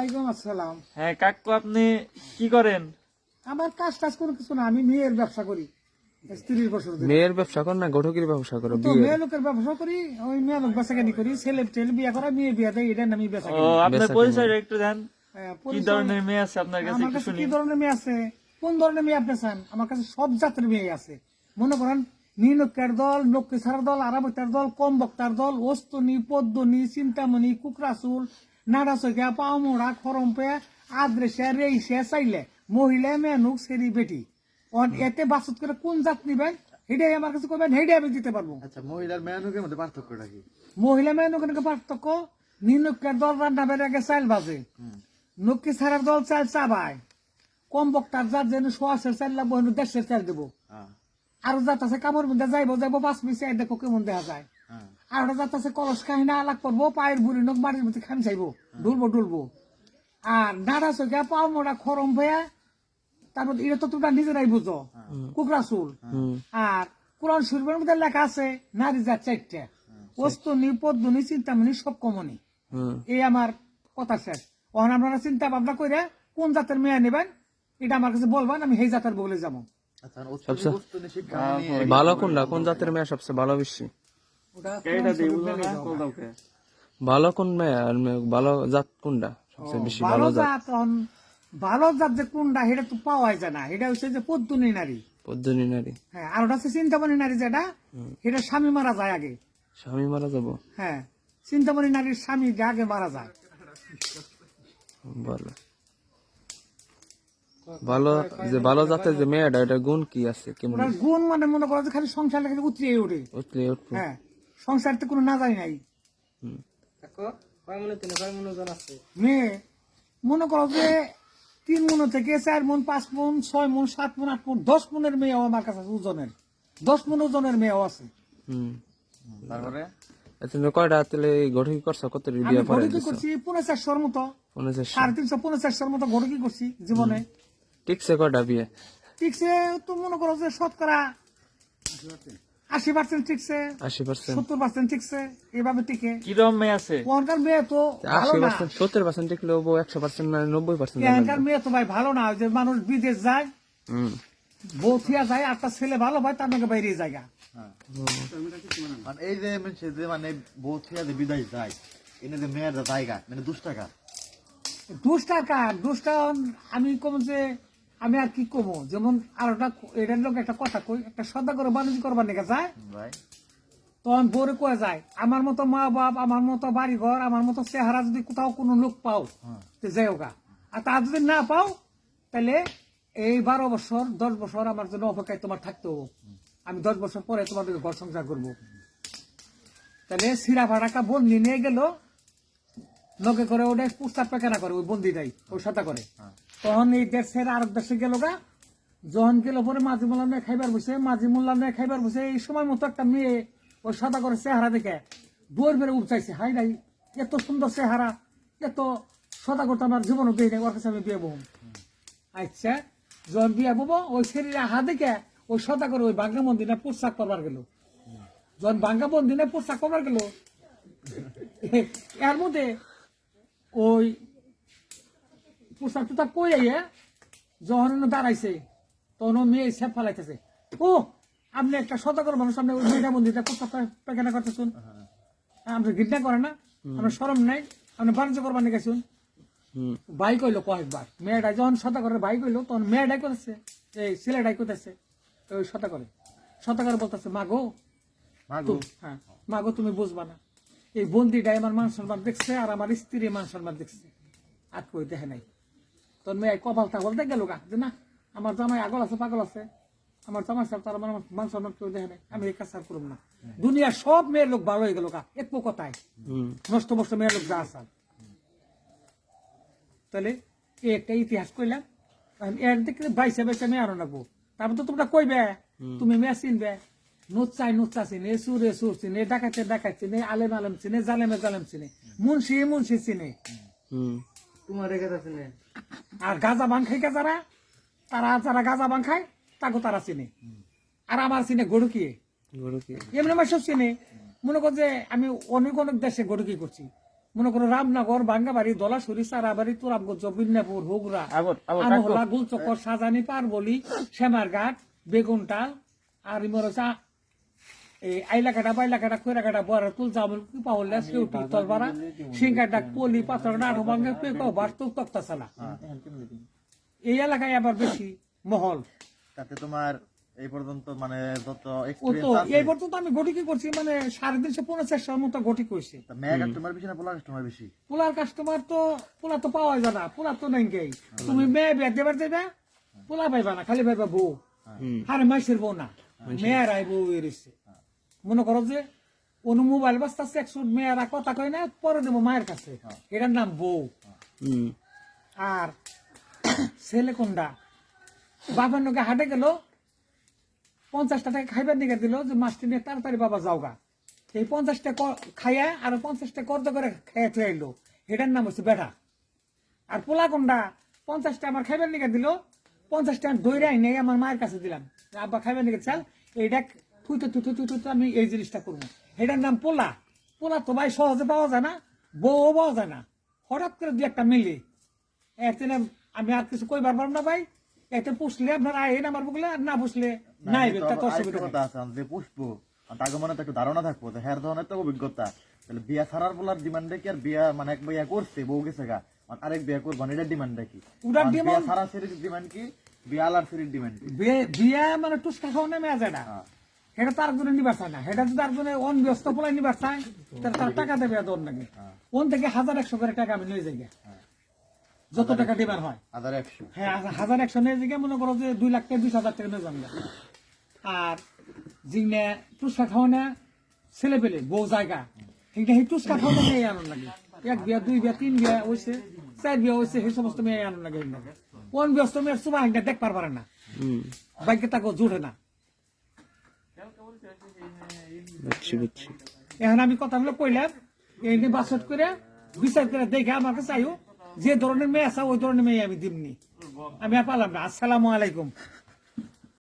ওয়ালাইকুম আসসালাম। হ্যাঁ কাকু আপনি কি করেন? আমার কাজ টাজ কোনো কিছু না আমি মেয়ের ব্যবসা করি। স্ত্রীর বছর ধরে। মেয়ের ব্যবসা কর না ঘটকির ব্যবসা করো তো মেয়ে লোকের ব্যবসা করি ওই মেয়ে লোক বেচাকেনি করি? ছেলে টেলে বিয়ে করা মেয়ে বিয়ে দেয় এটা আমি বেচা ও আপনার পরিচয় একটু দেন। হ্যাঁ, কি ধরনের মেয়ে আছে আপনার কাছে? আমার কাছে কি ধরনের মেয়ে আছে? কোন ধরনের মেয়ে আপনি চান? আমার কাছে সব জাতের মেয়ে আছে। মনে করেন নীলকের দল লক্ষ্মীছাড়ার দল আরাবতার দল কম বক্তার দল অস্তনি পদ্মনি চিন্তামণি কুকরাচুল নাড়াচকিয়া পাওমোড়া খরম্পে আদ্রেসা রেইসা চাইলে মহিলা মেনুক সেরি বেটি। অন এতে বাসত করে কোন জাত নিবেন? হেডাই আমার কাছে কবেন হেডাই আমি দিতে পারব। আচ্ছা মহিলার মেয়ানুকের মধ্যে পার্থক্যটা কি? মহিলা মেনুক পার্থক্য নীলকের দল রান্না বেড়ে আগে চাইল বাজে। নক্কি ছাড়ার দল চাল চাবায়। কম বক্তার যার যেন সোয়াশের চাল লাগবো দেশের চাল দেবো। হ্যাঁ। আর যাত আছে কামড় মধ্যে যাইবো যাইবো পাঁচ মিশে দেখো কেমন দেখা যায়। আর ওটা যাত আছে কলস কাহিনা আলাক করব পায়ের বুড়ি নখ বাড়ির মধ্যে খান চাইব ডুলবো ডুলবো আর নাড়া চোখা পাও মোড়া খরম ভয়া তারপর এটা তো তোমরা নিজেরাই বুঝো কুকরা চুল আর কোরআন শরীফের মধ্যে লেখা আছে নারী জাত চারটা অস্তনি পদ্মনি চিন্তামণি সব কমনি হুম এই আমার কথা শেষ। ওখানে আপনারা চিন্তা ভাবনা করে কোন জাতের মেয়ে নেবেন এটা আমার কাছে বলবেন আমি সেই জাতের বলে যাব। আচ্ছা নিয়ে ভালো কোনটা? কোন জাতের মেয়ে সবচেয়ে ভালো বেশি? ভালো কোন মেয়ে? ভালো জাত কোনটা? সবচেয়ে বেশি ভালো জাত। ভালো জাত যে কোনটা সেটা তো পাওয়াই যায় না। এটা হচ্ছে যে পদ্মনি নারী। পদ্মনী নারী। হ্যাঁ আর ওটা হচ্ছে চিন্তামণি নারী যেটা সেটা স্বামী মারা যায় আগে। স্বামী মারা যাব? হ্যাঁ চিন্তামণি নারীর স্বামী যে আগে মারা যায়। ভালো। ভালো যে ভালো জাতের যে মেয়েটা এটা গুণ কি আছে? কেমন? গুণ মানে মনে করো যে খালি সংসার খালি উতরিয়ে ওঠে। উঠলে। উঠবো হ্যাঁ সংসার তো কোনো না যায় নাই মেয়ে মনে করো যে তিন মন থেকে চার মন পাঁচ মন ছয় মন সাত মন আট মন দশ মনের মেয়েও আমার কাছে আছে ওজনের দশ মন ওজনের মেয়েও আছে। হুম। তারপরে? এতদিন কয়টা তাহলে ঘটকি করছ? কত আমি বিয়ে পরে ঘটকি করছি? পনেরো চারশোর মতো। মনে হচ্ছে সাড়ে তিনশো পনেরো চারশোর মতো ঘটকি করছি জীবনে। ঠিকছে কয়টা বিয়ে? ঠিকছে তো মনে করো যে শতকরা আশি পার্সেন্ট ঠিকছে আশি পার্সেন্ট সত্তর পার্সেন্ট ঠিকছে এভাবে টিকে। কিরম মেয়ে আছে? ওখানকার মেয়ে তো আশি পার্সেন্ট সত্তর পার্সেন্ট টিকলে হব একশো পার্সেন্ট না নব্বই পার্সেন্ট এখানকার মেয়ে তো ভাই ভালো না যে মানুষ বিদেশ যায় হুম। বউ থিয়া যায় আর তার ছেলে ভালো ভাই তার নাকি বাইরে জায়গা মানে এই যে মানুষ যে মানে বউ যে বিদায় যায় এনে যে মেয়ের যে জায়গা মানে দুশ টাকা দুষ্টা কার দুষ্টা আমি কম যে আমি আর কি কমো? যেমন আর ওটা এটার লোক একটা কথা কই একটা সদা করে বাণিজ্য করবার নিকে যায়। ভাই। তখন বোরে কয়ে যায় আমার মতো মা বাপ আমার মতো বাড়ি ঘর আমার মতো চেহারা যদি কোথাও কোনো লোক পাও তো যাই হোক আর তা যদি না পাও তাহলে এই বারো বছর দশ বছর আমার জন্য অপেক্ষায় তোমার থাকতে হবে। আমি দশ বছর পরে তোমাদের ঘর সংসার করব। তাহলে সিরা ভাড়াটা বন্দি নিয়ে গেল। লোকে করে ওটা প্রস্তাব পেকানা করে ওই বন্দিটাই ওই সাথে করে। তখন এই দেশের আরেক দেশে গেল গা, যখন গেল পরে মাঝি মোল্লা নিয়ে খাইবার বসে মাঝি মোল্লা নিয়ে খাইবার বসে, এই সময় মতো একটা মেয়ে ওই সাদা করে চেহারা দেখে দৌড় বেড়ে উপচাইছে। হাই নাই, এত সুন্দর চেহারা, এত সদা করতে আমার জীবনও বিয়ে নেই, ওর কাছে আমি বিয়ে বহু আচ্ছা যখন বিয়ে বব ওই শরীরে হা দেখে ওই সদা করে ওই বাঙ্গা মন্দিরে পোশাক করবার গেল। যখন বাঙ্গা মন্দিরে পোশাক করবার গেল, এর মধ্যে ওই পোশাক টোশাক কই আইয়ে যখন দাঁড়াইছে। তখন ও মেয়ে সে ফেলাইতেছে। ও আপনি একটা সতর্ক মানুষ আপনি ওই মেয়েটা মন্দিরটা পোশাক পায়খানা করতেছুন। আপনি ঘৃণা করে না। আপনার সরম নাই। আপনি বাণিজ্য করবার নিয়ে গেছুন ভাই কইলো কয়েকবার। মেয়েটা যখন শতা করে ভাই কইলো তখন মেয়েটাই করতেছে এই ছেলেটাই করতেছে ওই শতা করে শতা করে বলতেছে মাগো মাগো? হ্যাঁ মা গো তুমি বুঝবা না। এই বন্দিটাই আমার মান সম্মান দেখছে আর আমার স্ত্রী মান সম্মান দেখছে। আর কই দেখে নাই। তোর মেয়ে কপাল টাপাল দেখে গেল গা না আমার জামাই আগল আছে পাগল আছে। আমার জামাই সাহেব তার আমার মান সম্মান কেউ দেখে নাই। আমি এই কাজ আর করব না। দুনিয়ার সব মেয়ের লোক ভালো হয়ে গেল গা একটু কথায় নষ্ট বষ্ট মেয়ের লোক যা আসার তাহলে এই একটা ইতিহাস কইলাম এর দেখলে বাইসে বাইসে মেয়ে আরও লাগবো তারপর তো তোমরা কইবে তুমি মেয়ে চিনবে। নুচ্চাই নুচ্চা চিনে সুরে সুর চিনে ডাকাতে ডাকাত চিনে আলেম আলেম চিনে জালেমে জালেম চিনে। মুন্সি মুন্সি চিনে। হুম। আর গাজা বাং খাই যারা তারা যারা গাজা বাং খায় তাকে তারা চিনে। আর আমার চিনে গড়ুকিয়ে গরু কি? এমনি আমার সব চিনে। মনে কর যে আমি অনেক অনেক দেশে গড়ুকি করছি। মনে করো রামনগর বাঙ্গাবাড়ি দলাশুরি সারাবাড়ি তোরামগঞ্জ বিন্যাপুর হুগরা আনহলা গুলচকর সাজানি পারবলি শ্যামারঘাট বেগুনটাল আর ইমর হচ্ছে আ- এই আইলাকাটা বাইলাকাটা খৈরাকাটা বড় তুল জামুল পলি পাথর ভাঙ্গে বার তুক তক্তা চালা এই এলাকায় আবার বেশি মহল। তাতে তোমার এই পর্যন্ত মানে যত এই পর্যন্ত আমি গটি কি করছি মানে সাড়ে তিনশো পঞ্চাশের মতো গটি করছি। তা মেয়ে কাস্টমার বেশি না পোলা কাস্টমার বেশি? পোলার কাস্টমার তো পোলা তো পাওয়া যায় না পোলা তো নাই গেই তুমি মেয়ে বিয়া দেবার দেবে পোলা পাইবা না খালি পাইবা বউ। আরে মাইসের বউ না মেয়েরাই বউ এসছে মনে করো যে কোনো মোবাইল বাস্তাছে একশো মেয়েরা কথা কয় না পরে দেবো মায়ের কাছে। এটার নাম বউ। আর ছেলে কোনটা? বাবার নকে হাটে গেল পঞ্চাশটা টাকা খাইবার দিকে দিল যে মাছটি নিয়ে তাড়াতাড়ি বাবা যাওগা। এই পঞ্চাশটা ক- খাইয়া আর পঞ্চাশটা কর্দ করে খেয়ে থুয়ে আইলো। এটার নাম হচ্ছে বেটা। আর পোলা কোনটা? পঞ্চাশটা আমার খাইবার দিকে দিল পঞ্চাশটা দইরে আইনে আমার মায়ের কাছে দিলাম। আব্বা খাইবার দিকে চাল এইটা থুইতে থুইতে থুইতে আমি এই জিনিসটা করব। এটার নাম পোলা। পোলা তো ভাই সহজে পাওয়া যায় না বউও পাওয়া যায় না। হঠাৎ করে দু একটা মিলে। এতে আমি আর কিছু কইবার পারব না ভাই। এতে পুষলে আপনার আয় আমার বুকলে আর না পুষলে নাই আছে যে পুষবো তাকে মনে একটু ধারণা থাকব তো হ্যার ধরনের তো অভিজ্ঞতা। তাহলে বিয়া ছাড়ার পোলার ডিমান্ডে কি আর বিয়া মানে এক বিয়া করছে বউ গেছে গা আর আরেক বিয়া করব না এটার ডিমান্ড কি? বিয়া ছাড়া সিরিজ ডিমান্ড কি? বিয়া আলার সিরিজ ডিমান্ড বিয়ে- বিয়া মানে টুসকা খাওয়া নেমে যায় না। হ্যাঁ। এটা তার জন্য নিবার চায় না। এটা যদি তার জন্য অন ব্যস্ত পোলাই নিবার চায় তাহলে তার টাকা দেবে দর নাকি ওন থেকে হাজার একশো করে টাকা আমি নিয়ে যাই যত টাকা দিবার হয়। হাজার একশো। হ্যাঁ হাজার- একশো নিয়ে যাই মনে করো যে দুই লাখ টাকা দুই হাজার টাকা নিয়ে যান গে। আর জিনে টুসকা খাওয়া না ছেলে পেলে বউ জায়গা। কিন্তু সেই টুসকা খাওয়া মেয়ে আনন্দ লাগে। এক বিয়া দুই বিয়া তিন বিয়া হয়েছে চার বিয়া হয়েছে সেই সমস্ত মেয়ে আনন্দ লাগে কোন ব্যস্ত মেয়ের সুবা হিংটা দেখ পারবার না। বাইকে তাকে জুড়ে না। বুঝছি এখন আমি কথাগুলো কইলাম, এই নিয়ে বাসট করে বিচার করে দেখে আমাকে চাইও যে ধরনের মেয়ে আছে, ওই ধরনের মেয়ে আমি দিমনি। আমি পালাম না। আসসালামু আলাইকুম।